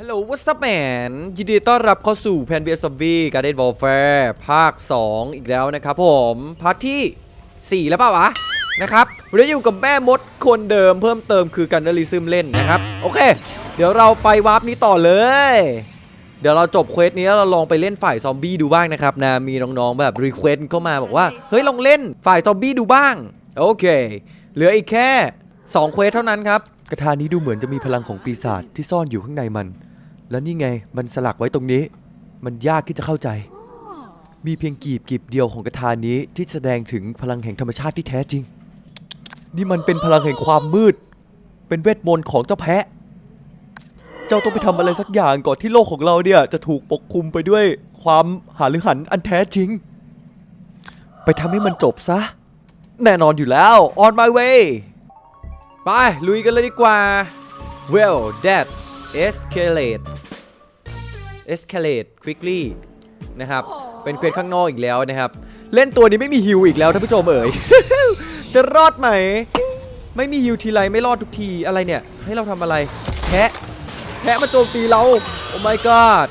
ฮัลโหลวัสแมนยินดีต้อนรับเข้าสู่แพนเบียซอมบี้การ์เดนวอลแฟร์ภาค 2 อีกแล้วนะครับผม พาร์ทที่ 4 แล้วเปล่าวะ นะครับวันนี้อยู่กับแม่มดคนเดิมเพิ่มเติมคือกันเนอริซึมเล่นนะครับ โอเค เดี๋ยวเราไปวาร์ปนี้ต่อเลย เดี๋ยวเราจบเควสนี้แล้วเราลองไปเล่นฝ่ายซอมบี้ดูบ้างนะครับนะมีน้องๆแบบรีเควสเข้ามาบอกว่า เฮ้ยลองเล่นฝ่ายซอมบี้ดูบ้าง โอเค เหลืออีกแค่2เควสเท่านั้นครับ กระทานี้ดูเหมือนจะมีพลังของปีศาจที่ซ่อนอยู่ข้างในมัน แล้วนี่ไงมันสลักไว้ตรงนี้ มันยากที่จะเข้าใจ มีเพียงกีบกีบเดียวของกระทานี้ที่แสดงถึงพลังแห่งธรรมชาติที่แท้จริง นี่มันเป็นพลังแห่งความมืด เป็นเวทมนต์ของเจ้าแพะ เจ้าต้องไปทำอะไรสักอย่างก่อนที่โลกของเราเนี่ยจะถูกปกคลุมไปด้วยความหาหรือหันอันแท้จริง ไปทำให้มันจบซะ แน่นอนอยู่แล้ว on my way ไป ลุยกันเลยดีกว่า well that escalate escalate quickly นะครับ เป็นเควสข้างนอกอีกแล้วนะครับ เล่นตัวนี้ไม่มีฮิวอีกแล้วท่านผู้ชมเอ๋ย จะรอดไหม ไม่มีฮิวทีไรไม่รอดทุกทีอะไรเนี่ย ให้เราทำอะไรแพะแพะมาโจมตีเรา โอ้ my god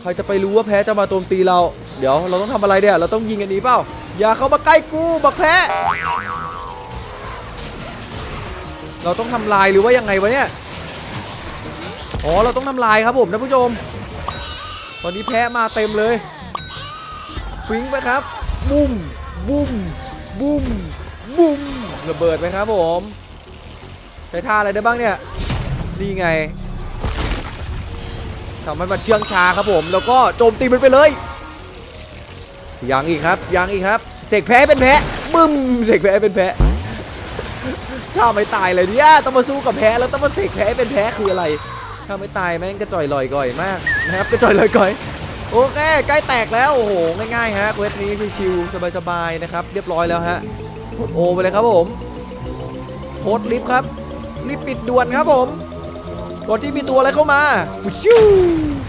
ใครจะไปรู้ว่าแพ้จะมาโจมตีเรา เดี๋ยวเราต้องทำอะไรเนี่ย เราต้องยิงอันนี้เปล่า อย่าเข้ามาใกล้กูบักแพะ เราต้องทำลายหรือว่ายังไงวะเนี่ยอ๋อเราต้องทำลายครับผมท่านผู้ชม ตอนนี้แพ้มาเต็มเลยฟิงไปครับบุ้มบุ้มบุ้มบุ้มระเบิดไปครับผมใช้ท่าอะไรได้บ้างเนี่ยนี่ไงทำให้มันเชื่องชาครับผม แล้วก็โจมตีมันไปเลยยังอีกครับยังอีกครับเสกแพ้เป็นแพ้บึ้มเสกแพ้เป็นแพ้ ถ้าไม่ตายเลยเนี่ยต้องมาสู้กับแพ้แล้วต้องมาเสกแพ้เป็นแพ้คืออะไรถ้าไม่ตายแม่งกระจ่อยลอยก่อยมากนะครับกระจ่อยลอยก่อยโอเคใกล้แตกแล้วโอ้โหง่ายๆฮะเวสนี้ชิวๆสบายๆนะครับเรียบร้อยแล้วฮะกดโอไปเลยครับผมโพสต์ลิฟต์ครับรีบปิดด่วนครับผมก่อนที่มีตัวอะไรเข้ามาชิว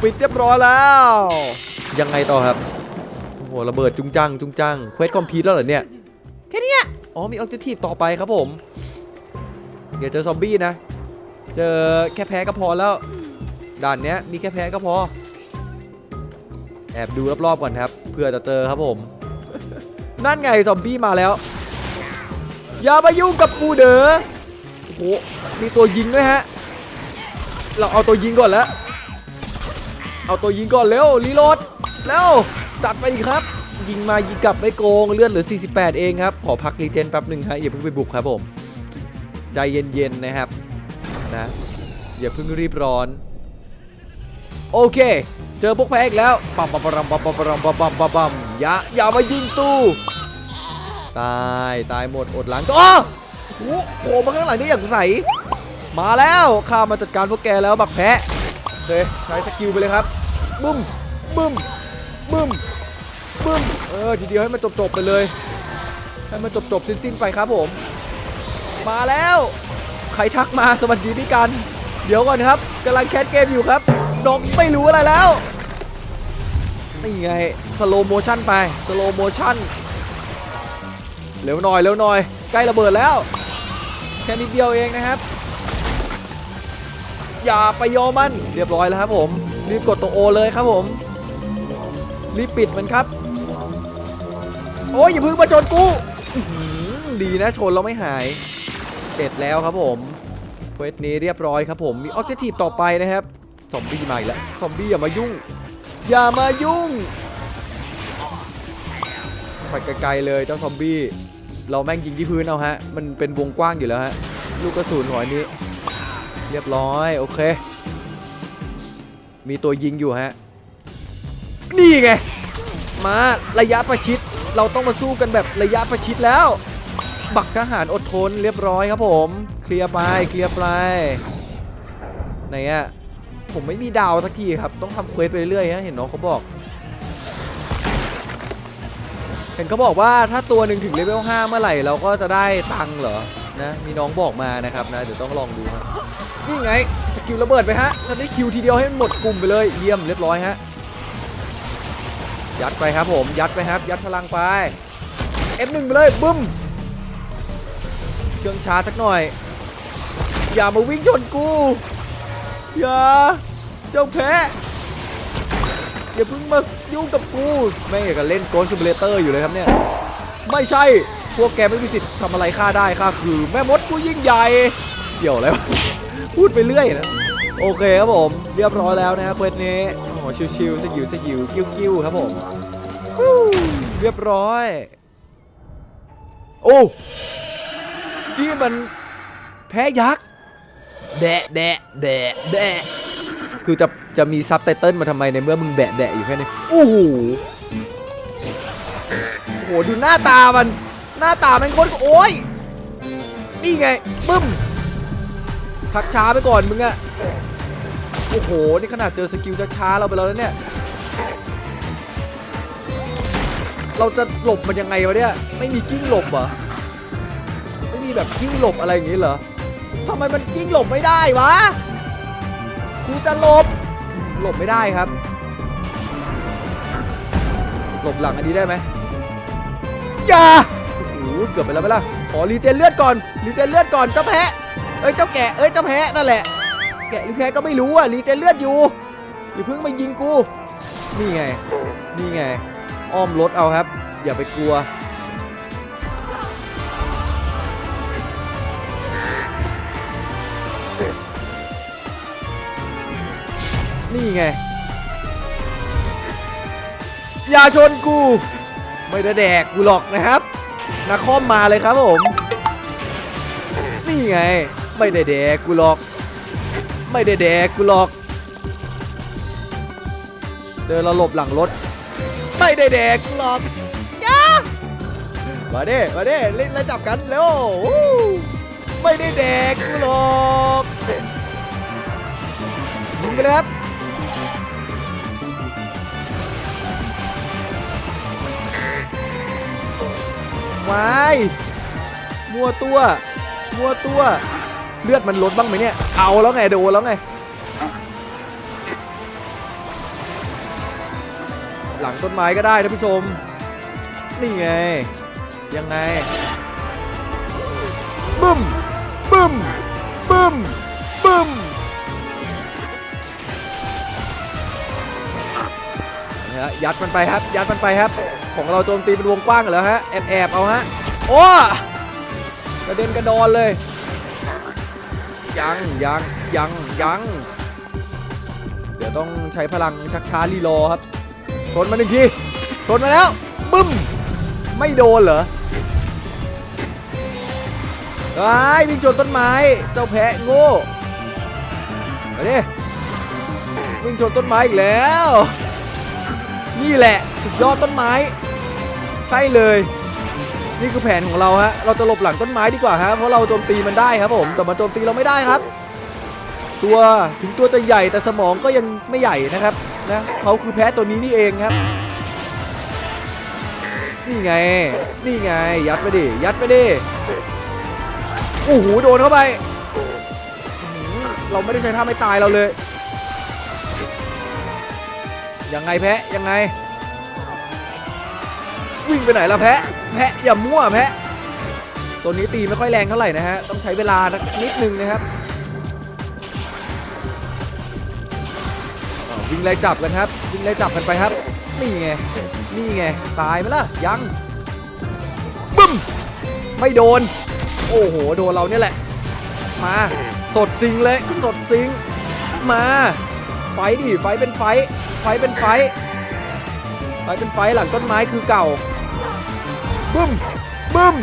ปิดเรียบร้อยแล้ว ยังไงต่อครับโอ้โหระเบิดจุงจังจุงจังเควสคอมพิวต์แล้วเหรอเนี่ยแค่นี้อ๋อมีออบเจกตีฟต่อไปครับผม อย่าเจอซอมบี้นะ เจอแค่แพ้ก็พอแล้ว ด่านเนี้ยมีแค่แพ้ก็พอ แอบดูรอบๆก่อนครับ เพื่อจะเจอครับผม นั่นไงซอมบี้มาแล้ว อย่ามายุ่งกับกูเด้อ โอ้โห มีตัวยิงด้วยฮะ เราเอาตัวยิงก่อนแล้ว เอาตัวยิงก่อนเร็วรีโหลดแล้วจัดไปอีกครับยิงมายิงกลับไม่โกงเลื่อดเหลือ 48 เองครับ ขอพักรีเจนแป๊บหนึ่งฮะอย่าเพิ่งไปบุกครับผม ใจเย็นๆนะครับนะอย่าเพิ่งรีบร้อน โอเค เจอพวกแพ้อีกแล้วปั๊มปั๊มปั๊มปั๊มปั๊มปั๊มปั๊มปั๊มปั๊มปั๊มอย่าอย่ามายิงตู้ตายตายหมดอดหลังก็อ้อโอ้โหมาข้างหลังได้อย่างใสมาแล้วข้ามาจัดการพวกแกแล้วบักแพะเคใช้สกิลไปเลยครับบึ้มบึ้มบึ้มบึ้มเออทีเดียวให้มันจบๆไปเลย ให้มันจบๆสิ้นๆไปครับผม มาแล้ว ใครทักมาสวัสดีพี่กัน เดี๋ยวก่อนครับกำลังแคสเกมอยู่ครับน้องไม่รู้อะไรแล้วนี่ไงสโลโมชั่นไปสโลโมชั่นเร็วหน่อยเร็วหน่อย ใกล้ระเบิดแล้ว แค่นิดเดียวเองนะครับ อย่าไปยอมมันเรียบร้อยแล้วครับผมรีบกดตัวโอเลยครับผมรีบปิดมันครับ โอ้ยอย่าพึ่งมาชนกูดีนะชนแล้วไม่หาย เสร็จแล้วครับผมเควสนี้เรียบร้อยครับผมมีออบเจกตีฟต่อไปนะครับซอมบี้มาอีกแล้วซอมบี้อย่ามายุ่ง อย่ามายุ่งไปไกลๆเลยเจ้าซอมบี้เราแม่งยิงที่พื้นเอาฮะ มันเป็นวงกว้างอยู่แล้วฮะ ลูกกระสุนหัวนี้ เรียบร้อย โอเค มีตัวยิงอยู่ฮะ นี่ไง มาระยะประชิด เราต้องมาสู้กันแบบระยะประชิดแล้ว บักทหารอดทนเรียบร้อยครับผม เคลียร์ไปเคลียร์ไปไหนอะผมไม่มีดาวสักทีครับ ต้องทำเควสไปเรื่อยๆฮะเห็นน้องเขาบอก เห็นเขาบอกว่าถ้าตัวหนึ่งถึงเลเวล5เมื่อไหร่เราก็จะได้ตังค์เหรอนะมีน้องบอกมานะครับนะเดี๋ยวต้องลองดูฮะนี่ไงสกิลระเบิดไปฮะจะได้คิวทีเดียวให้หมดกลุ่มไปเลยเยี่ยมเรียบร้อยฮะยัดไปครับผมยัดไปครับ ยัดพลังไป F1 ไปเลยบึ้ม ชื่องช้าสักหน่อย อย่ามาวิ่งชนกู อย่า เจ้าแพะอย่าเพิ่งมายุ่งกับกูแม่งอยากจะเล่นโก s ซิมูเลเตอร์อยู่เลยครับเนี่ย ไม่ใช่ พวกแกไม่มีสิทธิ์ทำอะไรข้าได้ข้าคือ แม่มดผู้ยิ่งใหญ่เกี่ยวอะไรวะพูดไปเรื่อยนะโอเคครับผม เรียบร้อยแล้วนะครับเควสนี้โอ้โหชิวๆสยิวสยิวกิ้วกิ้วๆครับผมเรียบร้อย โอ้ ที่มันแพ้ยักษ์แดะแดะแดะแดะคือจะจะมีซับไตเติลมาทำไมในเมื่อมึงแบะแบะอยู่แค่นี้โอ้โหโอ้โหดูหน้าตามันหน้าตามันโคตรโอ้ยนี่ไงบึ้มชักช้าไปก่อนมึงอะโอ้โหนี่ขนาดเจอสกิลช้าเราไปแล้วเนี่ยเราจะหลบมันยังไงวะเนี่ยไม่มีกิ้งหลบเหรอ มีแบบกิ้งหลบอะไรอย่างงี้เหรอทำไมมันกิ้งหลบไม่ได้วะกูจะหลบ หลบไม่ได้ครับ หลบหลังอันนี้ได้ไหมอย่าโอ้โหเกือบไปแล้วไหมล่ะขอรีเจนเลือดก่อนรีเจนเลือดก่อนเจ้าแพะเอ้ยเจ้าแกะเอ้ยเจ้าแพะนั่นแหละ แกะหรือแพะก็ไม่รู้อะรีเจนเลือดอยู่อย่าเพิ่งมายิงกู นี่ไง นี่ไง อ้อมรถเอาครับ อย่าไปกลัว นี่ไง อย่าชนกู ไม่ได้แดกกูหรอกนะครับนาคอมมาเลยครับผม นี่ไง ไม่ได้แดกกูหรอก ไม่ได้แดกกูหรอกเดินเราหลบหลังรถ ไม่ได้แดกกูหรอกย่ามาเด้มาเด้เล่นแล้วจับกันเร็วไม่ได้แดกกูหรอกยิงไปเลยครับ วายมัวตัว มัวตัว เลือดมันลดบ้างไหมเนี่ย เอาแล้วไงโดนแล้วไง หลังต้นไม้ก็ได้ท่านผู้ชม นี่ไง ยังไง บึ้ม บึ้ม บึ้ม บึ้มนะฮะยัดมันไปครับ ยัดมันไปครับ ของเราโจมตีเป็นวงกว้างแล้วฮะ แอบแอบเอาฮะ โอ้กระเด็นกระดอนเลย ยังยังยังยังเดี๋ยวต้องใช้พลังชักช้ารีโลครับ ชนมาหนึ่งที ชนมาแล้ว บึ้ม ไม่โดนเหรอไอ้ายวิ่งชนต้นไม้ เจ้าแพะโง่มาดิวิ่งชนต้นไม้อีกแล้ว นี่แหละ สุดยอดต้นไม้ ใช่เลย นี่คือแผนของเราฮะเราจะหลบหลังต้นไม้ดีกว่าฮะเพราะเราโจมตีมันได้ครับผม แต่มันโจมตีเราไม่ได้ครับ ตัวถึงตัวจะใหญ่แต่สมองก็ยังไม่ใหญ่นะครับนะเขาคือแพ้ตัวนี้นี่เองครับ นี่ไง นี่ไง ยัดไปดิยัดไปดิโอ้โหโดนเข้าไปเราไม่ได้ใช้ท่าไม่ตายเราเลยยังไงแพะยังไง วิ่งไปไหนละแพะ แพะอย่ามั่วแพะ ตัวนี้ตีไม่ค่อยแรงเท่าไหร่นะฮะ ต้องใช้เวลานิดนึงนะครับววิ่งไล่จับกันครับ วิ่งไล่จับกันไปครับ นี่ไง นี่ไง ตายไหมล่ะ ยัง บึ้ม ไม่โดน โอ้โห โดนเราเนี่ยแหละ มา สดซิงเลย สดซิง มา ไฟดิ ไฟเป็นไฟ ไฟเป็นไฟ ไฟเป็นไฟหลังต้นไม้คือเก่า บึ้มบึ้ม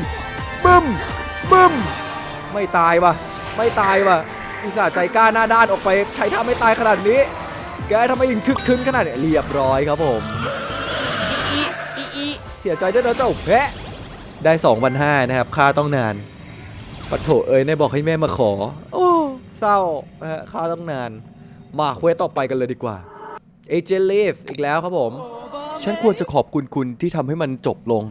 บึ้มบึ้มไม่ตายวะไม่ตายวะอุตส่าห์ใจกล้าหน้าด้านออกไป ใช้ท่าไม่ตายขนาดนี้ แกทำไมถึงทึกทึนขนาดนี้เรียบร้อยครับผมอีอีอีอีเสียใจด้วยนะเจ้าแพะได้2 5 0 0นนะครับ ค่าต้องนานปัดโถเอ้ยในบอกให้แม่มาขอ โอ้เศร้านะฮะค่าต้องนาน มาเควสต่อไปกันเลยดีกว่าเอเจนลีฟอีกแล้วครับผม ฉันควรจะขอบคุณคุณที่ทำให้มันจบลง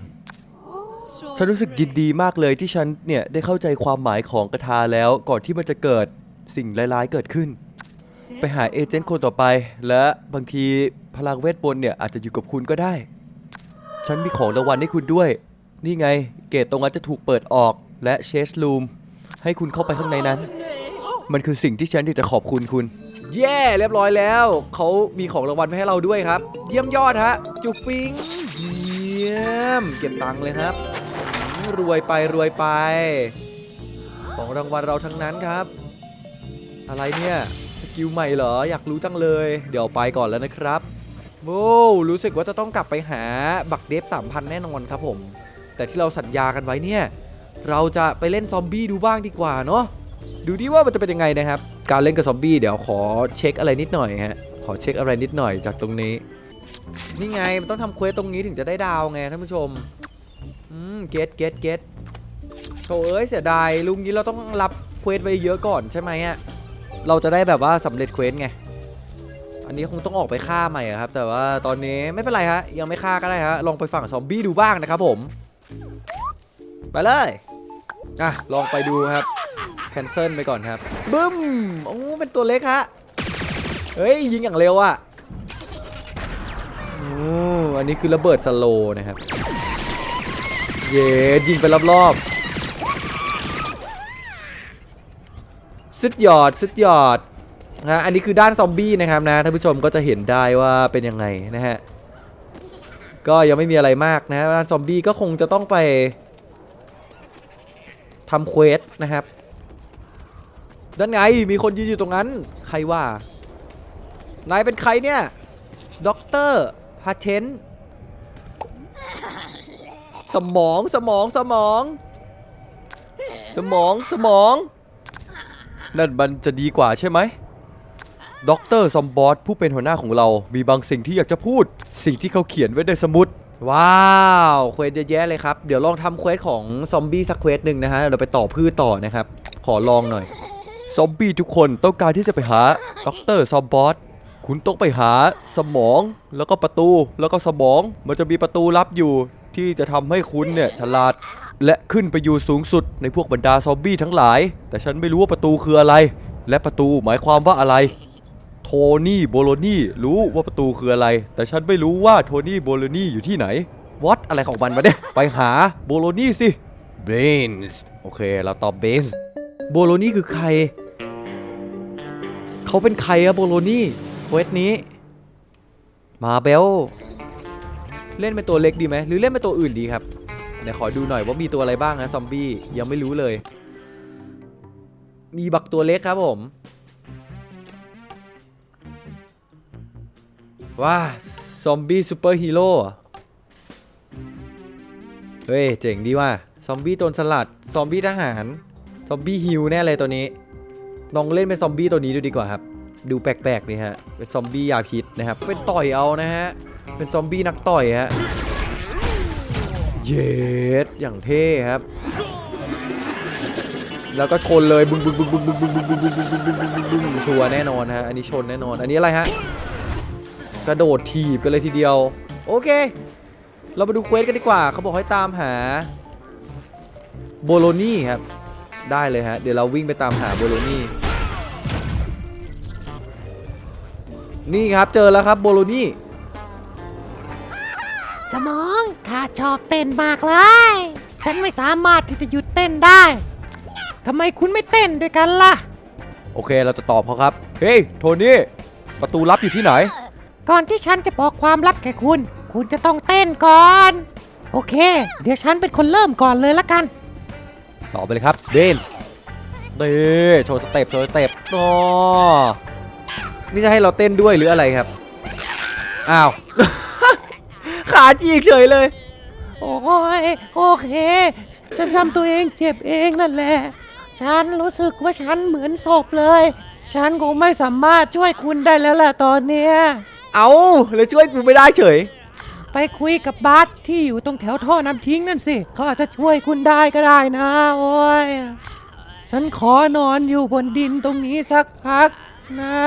ฉันรู้สึกยินดีมากเลยที่ฉันเนี่ยได้เข้าใจความหมายของกระทาแล้วก่อนที่มันจะเกิดสิ่งร้ายๆเกิดขึ้น ไปหาเอเจนต์คนต่อไป และบางทีพลังเวทมนต์เนี่ยอาจจะอยู่กับคุณก็ได้ ฉันมีของรางวัลให้คุณด้วย นี่ไงเกตตรงนั้นจะถูกเปิดออกและเชสลูมให้คุณเข้าไปข้างในนั้น มันคือสิ่งที่ฉันอยากจะขอบคุณคุณ เย้เรียบร้อยแล้ว เขามีของรางวัลมาให้เราด้วยครับ เยี่ยมยอดฮะจูฟิง เยี่ยม เก็บตังค์เลยครับอืม รวยไปรวยไป ของรางวัลเราทั้งนั้นครับ อะไรเนี่ยสกิลใหม่เหรออยากรู้จังเลย เดี๋ยวไปก่อนแล้วนะครับโว้รู้สึกว่าจะต้องกลับไปหาบักเดฟ3,000แน่นอนครับผม แต่ที่เราสัญญากันไว้เนี่ย เราจะไปเล่นซอมบี้ดูบ้างดีกว่าเนาะดูดิว่ามันจะเป็นยังไงนะครับ การเล่นกับซอมบี้เดี๋ยวขอเช็คอะไรนิดหน่อยฮะขอเช็คอะไรนิดหน่อยจากตรงนี้ นี่ไงมันต้องทำเควสตรงนี้ถึงจะได้ดาวไงท่านผู้ชม อืมเกตเกตเกตโถเอ้ยเสียดายลุงนี้เราต้องรับเควสไว้เยอะก่อนใช่ไหมอะเราจะได้แบบว่าสำเร็จเควสไง อันนี้คงต้องออกไปฆ่าใหม่ครับ แต่ว่าตอนนี้ไม่เป็นไรฮะยังไม่ฆ่าก็ได้ฮะลองไปฝั่งซอมบี้ดูบ้างนะครับผมไปเลยอะลองไปดูครับแคนเซิลไปก่อนครับบึ้มโอ้เป็นตัวเล็กฮะเฮ้ยยิงอย่างเร็วอะโอ้อันนี้คือระเบิดสโลนะครับ เย้ยิงไปรอบๆสุดยอดสุดยอดนะอันนี้คือด้านซอมบี้นะครับนะท่านผู้ชมก็จะเห็นได้ว่าเป็นยังไงนะฮะก็ยังไม่มีอะไรมากนะด้านซอมบี้ก็คงจะต้องไปทำเควสนะครับนั่นไงมีคนยืนอยู่ตรงนั้น ใครว่านายเป็นใครเนี่ยด็อกเตอร์พาเทน สมองสมองสมอง สมองสมอง นั่นมันจะดีกว่าใช่ไหมด็อกเตอร์ซอมบอสผู้เป็นหัวหน้าของเรา มีบางสิ่งที่อยากจะพูด สิ่งที่เขาเขียนไว้ในสมุด ว้าวเควสเยอะแยะเลยครับ เดี๋ยวลองทำเควสของซอมบี้สักเควสหนึ่งนะฮะ เราไปต่อพืชต่อนะครับ ขอลองหน่อย ซอมบี้ทุกคนต้องการที่จะไปหาด็อกเตอร์ซอมบอสคุณต้องไปหาสมองแล้วก็ประตูแล้วก็สมอง มันจะมีประตูลับอยู่ ที่จะทำให้คุณเนี่ยฉลาดและขึ้นไปอยู่สูงสุดในพวกบรรดาซอมบี้ทั้งหลาย แต่ฉันไม่รู้ว่าประตูคืออะไร และประตูหมายความว่าอะไร โทนี่โบโลนี่รู้ว่าประตูคืออะไร แต่ฉันไม่รู้ว่าโทนี่โบโลนี่อยู่ที่ไหนวอตอะไรของมันมาเนี่ยไปหาโบโลนี่สิเบนส์โอเคเราตอบเบนส์โบโลนี่คือใคร เขาเป็นใครอะโบโลนี่เวทนี้ มาเบล เล่นเป็นตัวเล็กดีไหมหรือเล่นเป็นตัวอื่นดีครับเดี๋ยวขอดูหน่อยว่ามีตัวอะไรบ้างนะซอมบี้ยังไม่รู้เลย มีบักตัวเล็กครับผมว้าซอมบี้ซูเปอร์ฮีโร่เฮ้ยเจ๋งดีว่ะซอมบี้โจรสลัด ซอมบี้ทหาร ซอมบี้ฮิวแน่เลยตัวนี้ ลองเล่นเป็นซอมบี้ตัวนี้ดูดีกว่าครับ ดูแปลกๆดีฮะ เป็นซอมบี้ยาพิษนะครับ เป็นต่อยเอานะฮะ เป็นซอมบี้นักต่อยฮะ เย็ดอย่างเท่ครับ แล้วก็ชนเลยบึ้งบึ้งบึ้งบึ้งบึ้งบึ้งบึ้งบึ้งบึ้งบึ้งบึ้งบึ้งบึ้งบึ้งบึ้งชัวแน่นอนฮะ อันนี้ชนแน่นอน อันนี้อะไรฮะ กระโดดถีบกันเลยทีเดียว โอเค เรามาดูเควสกันดีกว่า เขาบอกให้ตามหาโบโลนี่ครับ ได้เลยฮะ เดี๋ยวเราวิ่งไปตามหาโบโลนี่นี่ครับเจอแล้วครับโบโลนี่ สมองข้าชอบเต้นมากเลย ฉันไม่สามารถที่จะหยุดเต้นได้ทำไมคุณไม่เต้นด้วยกันล่ะ โอเคเราจะตอบเขาครับ เฮ้ยโทนี่ ประตูลับอยู่ที่ไหน ก่อนที่ฉันจะบอกความลับแก่คุณ คุณจะต้องเต้นก่อน โอเค เดี๋ยวฉันเป็นคนเริ่มก่อนเลยละกันต่อไปเลยครับ เดนส์เด้โชว์สเต็ปโชว์สเต็ปอ๋อนี่จะให้เราเต้นด้วยหรืออะไรครับ อ้าว ขาจีกเฉยเลย โอ้ยโอเค ฉันทำตัวเองเจ็บเองนั่นแหละ ฉันรู้สึกว่าฉันเหมือนศพเลย ฉันคงไม่สามารถช่วยคุณได้แล้วล่ะตอนเนี้ย เอาเลยช่วยกูไม่ได้เฉย ไปคุยกับบาสที่อยู่ตรงแถวท่อน้ำทิ้งนั่นสิ เขาอาจจะช่วยคุณได้ก็ได้นะ โอ้ย ฉันขอนอนอยู่บนดินตรงนี้สักพักนะ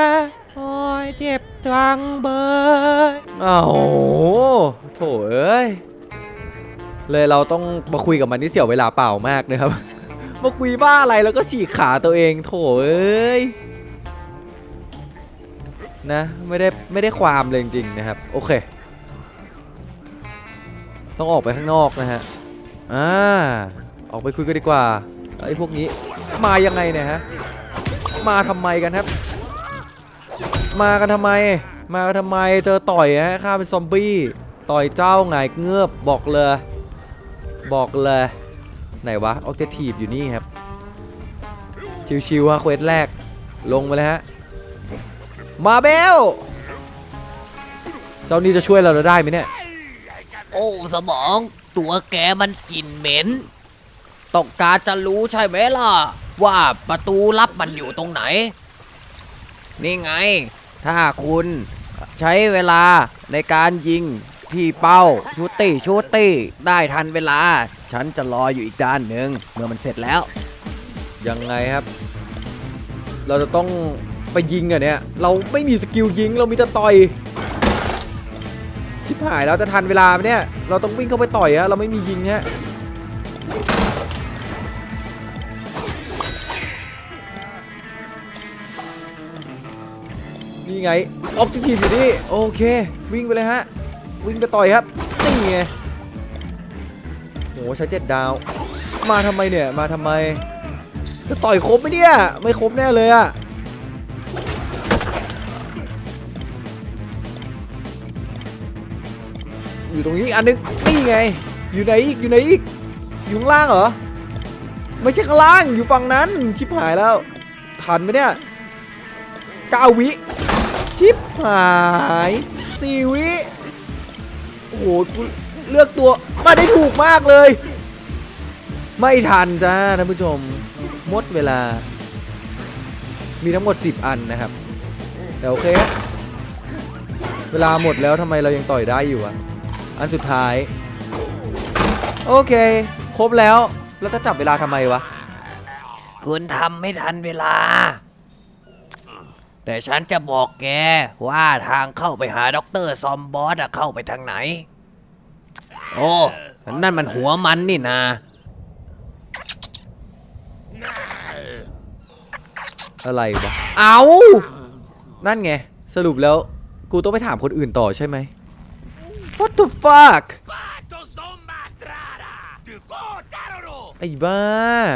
โอ้ยเจ็บจังเบยอ้าวโถเอ้ย เลยเราต้องมาคุยกับมันที่เสียเวลาเปล่ามากนะครับ มาคุยบ้าอะไรแล้วก็ฉีกขาตัวเองโถเอ้ย นะไม่ได้ไม่ได้ความเลยจริงๆนะครับ โอเค ต้องออกไปข้างนอกนะฮะ อ่า ออกไปคุยกันดีกว่าไอ้พวกนี้ มายังไงเนี่ยฮะ มาทำไมกันครับ มากันทำไม มากันทำไมเจอต่อยฮะข้าเป็นซอมบี้ ต่อยเจ้าหงายเงือบบอกเลย บอกเลย ไหนวะออกเจทีฟอยู่นี่ครับ ชิวๆฮะเควสแรก ลงมาเลยฮะ มาเบล เจ้านี่จะช่วยเราได้ไหมเนี่ย โอ้สมอง ตัวแกมันกลิ่นเหม็นต้องการจะรู้ใช่ไหมล่ะ ว่าประตูลับมันอยู่ตรงไหน นี่ไง ถ้าคุณใช้เวลาในการยิงที่เป้าชูตตี้ชูตตี้ได้ทันเวลา ฉันจะรออยู่อีกด้านหนึ่งเมื่อมันเสร็จแล้ว ยังไงครับ เราจะต้องไปยิงอะเนี่ย เราไม่มีสกิลยิงเรามีแต่ต่อยชิบหายแล้วจะทันเวลาไหมเนี่ย เราต้องวิ่งเข้าไปต่อยฮะเราไม่มียิงฮะ ไงออกทีฟอยู่นี่โอเค วิ่งไปเลยฮะ วิ่งไปต่อยครับนี่ไงโหใช้เจ็ดดาว มาทำไมเนี่ยมาทำไมจะต่อยครบไหมเนี่ย ไม่ครบแน่เลยอะอยู่ตรงนี้อันนึงนี่ไง อยู่ไหนอีกอยู่ไหนอีกอยู่ข้างล่างเหรอไม่ใช่ข้างล่างอยู่ฝั่งนั้นชิบหายแล้วทันไหมเนี่ยเก้าวิ ชิบหายสีวิโอ้โหกูเลือกตัวมาได้ถูกมากเลย ไม่ทันจ้าท่านผู้ชมหมดเวลา มีทั้งหมด 10 อันนะครับ แต่โอเคฮะเวลาหมดแล้วทำไมเรายังต่อยได้อยู่อะอันสุดท้าย โอเค ครบแล้ว แล้วจะจับเวลาทำไมวะ คุณทำไม่ทันเวลา แต่ฉันจะบอกแกว่าทางเข้าไปหาด็อกเตอร์ซอมบอสอะเข้าไปทางไหน โอ้นั่นมันหัวมันนี่นาอะไรวะ เอานั่นไง สรุปแล้วกูต้องไปถามคนอื่นต่อใช่ไหม What the fuck ไอ้บ้า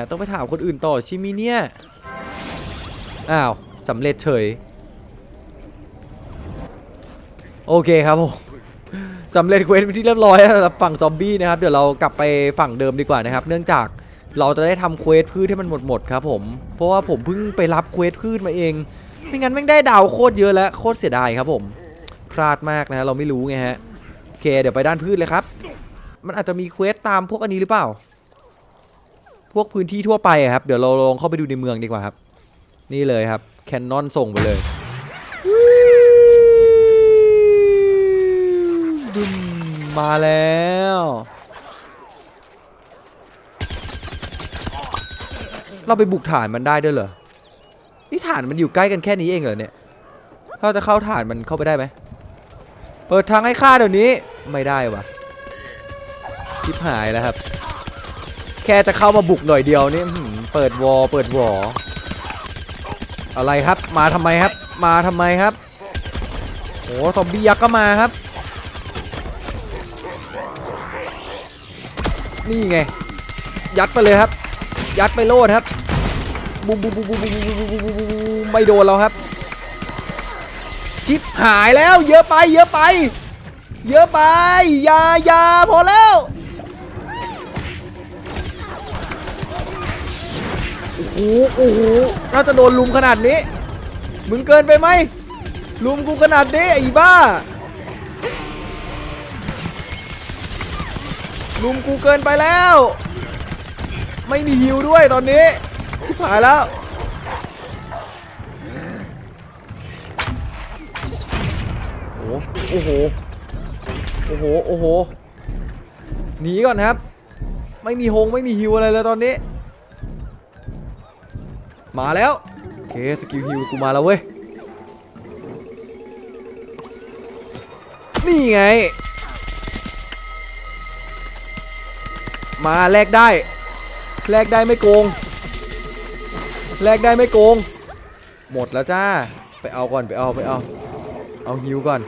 ต้องไปถามคนอื่นต่อช่มิเนี่ย อ้าว สำเร็จเฉย โอเคครับผมสำเร็จเควสเป็นที่เรียบร้อยแล้วสำหรับฝั่งซอมบี้นะครับเดี๋ยวเรากลับไปฝั่งเดิมดีกว่านะครับ เนื่องจากเราจะได้ทำเควสพืชให้มันหมดหมดครับผมเพราะว่าผมเพิ่งไปรับเควสพืชมาเองไม่งั้นแม่งได้ดาวโคตรเยอะแล้วโคตรเสียดายครับผมพลาดมากนะเราไม่รู้ไงฮะโอเคเดี๋ยวไปด้านพืชเลยครับ มันอาจจะมีเควสตามพวกอันนี้หรือเปล่า พวกพื้นที่ทั่วไปครับ เดี๋ยวเราลองเข้าไปดูในเมืองดีกว่าครับ นี่เลยครับแคนนอนส่งไปเลยดึม มาแล้ว เราไปบุกฐานมันได้ด้วยเหรอ นี่ฐานมันอยู่ใกล้กันแค่นี้เองเหรอเนี่ย ถ้าจะเข้าฐานมันเข้าไปได้ไหม เปิดทางให้ข้าเดี๋ยวนี้ ไม่ได้วะชิบหายแล้วครับ แค่จะเข้ามาบุกหน่อยเดียวนี่เปิดวอลเปิดวอลอะไรครับ มาทำไมครับ มาทำไมครับโอ้ซอมบี้ยักษ์ก็มาครับ นี่ไง ยัดไปเลยครับ ยัดไปโลดครับบูบูบูบูบูบูบูบูบูบูไม่โดนเราครับ ชิปหายแล้ว เยอะไป เยอะไป เยอะไปยายาพอแล้วโอ้โหโอ้โหน่าจะโดนลุมขนาดนี้ มึงเกินไปไหมลุมกูขนาดนี้ไอ้บ้า ลุมกูเกินไปแล้ว ไม่มีฮิวด้วยตอนนี้ชิบหายแล้วโอ้โห โอ้โห โอ้โห หนีก่อนครับ ไม่มีฮงไม่มีฮิวอะไรเลยตอนนี้ มาแล้ว โอเคสกิลฮิวกูมาแล้วเว้ย นี่ไง มาแลกได้ แลกได้ไม่โกง แลกได้ไม่โกง หมดแล้วจ้า ไปเอาก่อนไปเอาไปเอา เอาฮิวก่อน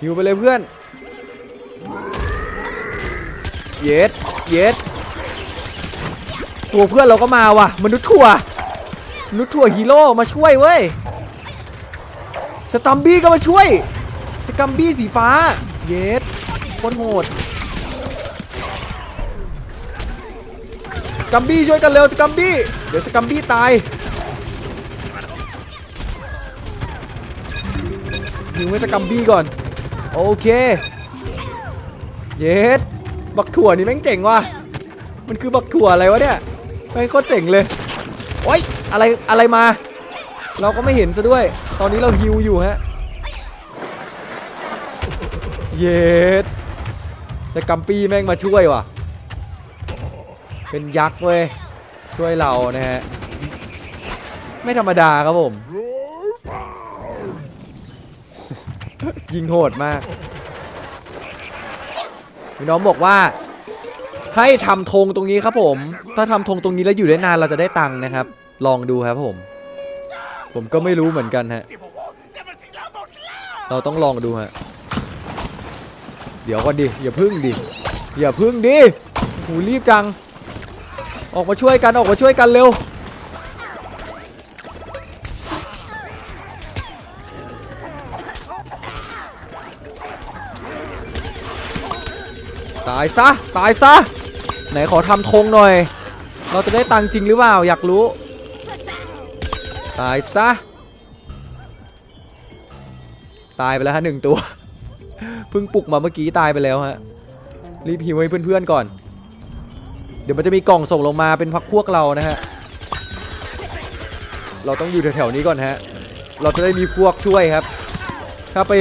ฮิวไปเลยเพื่อน เย็ดเย็ดตัวเพื่อนเราก็มาว่ะ มนุษย์ขัวมนุชถั่วฮีโร่มาช่วยเว้ย สตัมบี้ก็มาช่วย สกัมบี้สีฟ้า เยสโคตรโหด กัมบี้ช่วยกันเร็วสกัมบี้ เดี๋ยวสกัมบี้ตายยิงไว้สกัมบี้ก่อน โอเค เยสบักถั่วนี่แม่งเจ๋งว่ะ มันคือบักถั่วอะไรวะเนี่ยแม่งโคตรเจ๋งเลย โอ๊ยอะไรอะไรมา เราก็ไม่เห็นซะด้วย ตอนนี้เราฮิวอยู่ฮะ เยสแต่กัมปี้แม่งมาช่วยว่ะ เป็นยักษ์เว้ย ช่วยเรานะฮะ ไม่ธรรมดาครับผม ยิงโหดมากพี่น้องบอกว่า ให้ทำธงตรงนี้ครับผม ถ้าทำธงตรงนี้แล้วอยู่ได้นานเราจะได้ตังค์นะครับ ลองดูครับผม ผมก็ไม่รู้เหมือนกันฮะ เราต้องลองดูฮะ เดี๋ยวก่อนดิ อย่าพึ่งดิ อย่าพึ่งดิหูรีบจัง ออกมาช่วยกันออกมาช่วยกันเร็ว ตายซะ ตายซะ ไหนขอทำธงหน่อย เราจะได้ตังจริงหรือเปล่า อยากรู้ ตายซะ ตายไปแล้วฮะหนึ่งตัว เพิ่งปลุกมาเมื่อกี้ตายไปแล้วฮะ รีบหิวให้เพื่อนๆก่อน เดี๋ยวมันจะมีกล่องส่งลงมาเป็นพักพวกเรานะฮะ เราต้องอยู่แถวๆนี้ก่อนฮะ เราจะได้มีพวกช่วยครับ ถ้าไป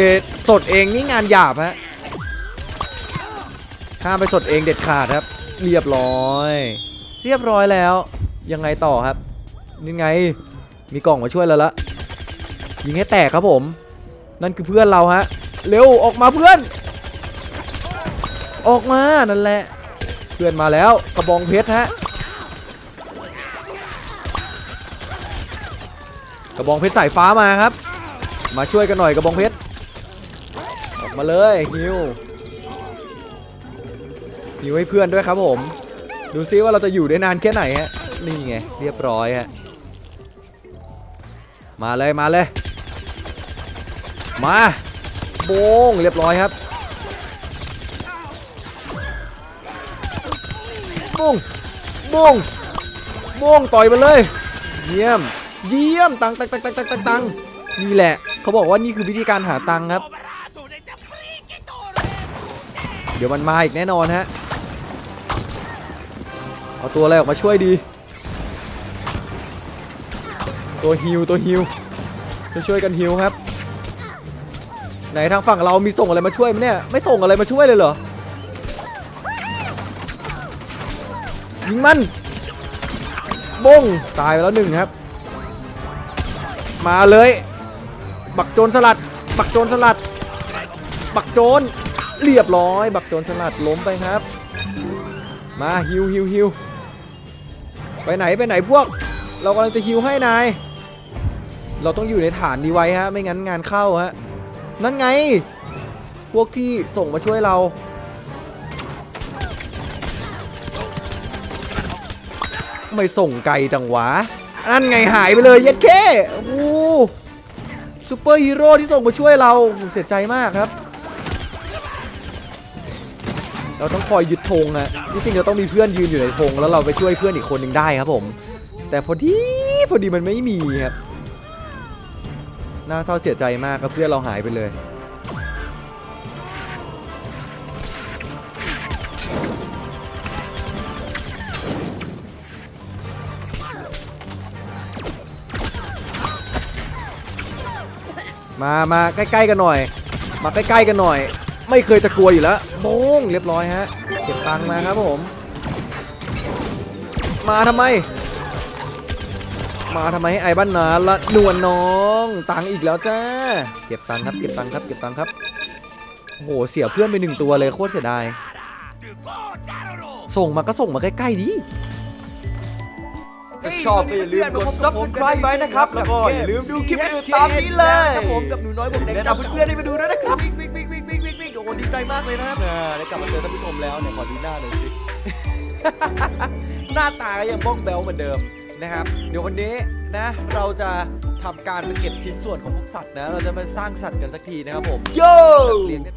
สดเองนี่งานหยาบฮะห้ามไปสดเองเด็ดขาดครับ เรียบร้อย เรียบร้อยแล้ว ยังไงต่อครับนี่ไง มีกล่องมาช่วยแล้วละยิงให้แตกครับผม นั่นคือเพื่อนเราฮะ เร็วออกมาเพื่อน ออกมานั่นแหละ พื่อนมาแล้วกระบองเพชรฮะกระบองเพชรสายฟ้ามาครับ มาช่วยกันหน่อยกระบองเพชรออกมาเลยฮิวฮิวให้เพื่อนด้วยครับผม ดูซิว่าเราจะอยู่ได้นานแค่ไหนฮะนี่ไงเรียบร้อยฮะมาเลยมาเลย มาโบงเรียบร้อยครับ บงโบงโบงต่อยมาเลย เยี่ยม เยี่ยม ตังตังตังตังตังตังตังนี่แหละ เขาบอกว่านี่คือวิธีการหาตังค์ครับ เดี๋ยวมันมาอีกแน่นอนฮะ เอาตัวอะไรออกมาช่วยดี ตัวฮิวตัวฮิวจะช่วยกันฮิวครับ ไหนทางฝั่งเรามีส่งอะไรมาช่วยไหมเนี่ย ไม่ส่งอะไรมาช่วยเลยเหรอ ยิงมันบงตายไปแล้วหนึ่งครับ มาเลย บักโจรสลัด บักโจรสลัด บักโจรเรียบร้อย บักโจรสลัดล้มไปครับ มาฮิวฮิวฮิวไปไหนไปไหนพวก เรากำลังจะฮิวให้นาย เราต้องอยู่ในฐานนี้ไว้ฮะ ไม่งั้นงานเข้าฮะ นั่นไง พวกที่ส่งมาช่วยเรา ไม่ส่งไกลจังหวะ นั่นไงหายไปเลยเย็ดแค่โอ้โหซูเปอร์ฮีโร่ที่ส่งมาช่วยเราเสียใจมากครับ เราต้องคอยยึดธงอะที่จริงเราต้องมีเพื่อนยืนอยู่ในธงแล้วเราไปช่วยเพื่อนอีกคนหนึ่งได้ครับผม แต่พอดีพอดีมันไม่มีครับน่าเศร้าเสียใจมากครับเพื่อนเราหายไปเลย มามาใกล้ๆกันหน่อย มาใกล้ๆกันหน่อย ไม่เคยจะกลัวอยู่แล้วโบ้งเรียบร้อยฮะเก็บตังค์มาครับผม มาทำไม มาทำไมให้ไอ้บ้านนาละนวลน้องตังค์อีกแล้วจ้าเก็บตังค์ครับเก็บตังค์ครับเก็บตังค์ครับโอ้โหเสียเพื่อนไปหนึ่งตัวเลยโคตรเสียดายส่งมาก็ส่งมาใกล้ๆดิ ถ้าชอบก็อย่าลืมกด subscribe ไว้นะครับ แล้วก็อย่าลืมดูคลิปอื่นตามนี้เลยครับผมกับหนูน้อยผมแดงแนะจับนำเพื่อนๆให้มาดูด้วยนะครับวิ่งวิ่งวิ่งวิ่งวิ่งวิ่งวิ่งโอ้โหดีใจมากเลยนะครับอ่าได้กลับมาเจอท่านผู้ชมแล้วเนี่ยขอดูหน้าหน่อยสิ หน้าตาก็ยังบ้องแบลเหมือนเดิมนะครับ เดี๋ยววันนี้นะเราจะทำการไปเก็บชิ้นส่วนของพวกสัตว์นะ เราจะมาสร้างสัตว์กันสักทีนะครับผมโย่เลี้ยงเนี่ย